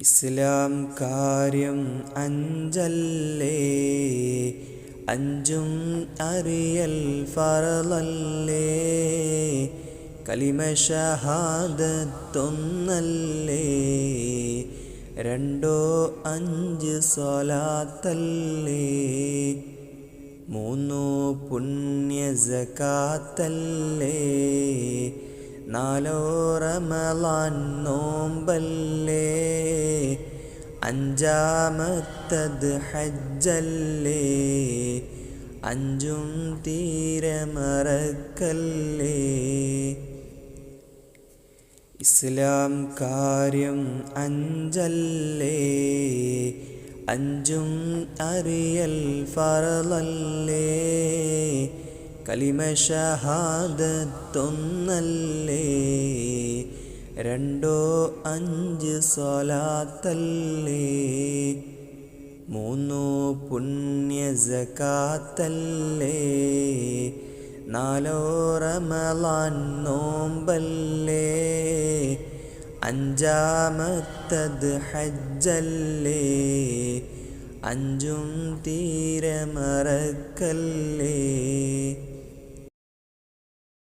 ഇസ്ലാം കാര്യം അഞ്ചല്ലേ? അഞ്ചും അറിയൽ ഫറലല്ലേ? കലിമ ഷഹാദത്തൊന്നല്ലേ? രണ്ടോ അഞ്ച് സ്വലാത്തല്ലേ? മൂന്നോ പുണ്യ സകാത്തല്ലേ? നാലോ റമലാൻ നോമ്പല്ലേ? അഞ്ചാമത്തത് ഹജ്ജല്ലേ? അഞ്ചും തീരെ മറക്കല്ലേ? ഇസ്ലാം കാര്യം അഞ്ചല്ലേ? അഞ്ചും അറിയൽ ഫറലല്ലേ? കലിമ ഷഹാദത്തൊന്നല്ലേ? രണ്ടോ അഞ്ച് സ്വലാത്തല്ലേ? മൂന്നോ പുണ്യ സകാത്തല്ലേ നാലോ റമലാൻ നോമ്പല്ലേ? അഞ്ചാമത്തത് ഹജ്ജല്ലേ? അഞ്ചും തീരെ മറക്കല്ലേ?